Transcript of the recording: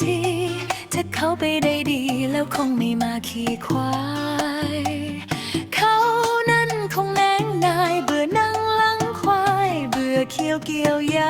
ที ถ้าเขาไปได้ดีแล้วคงไม่มาขี่ควาย เขานั้นคงแนงนายเบื่อนั่งลังควาย เบื่อเคี้ยวเกี่ยวยา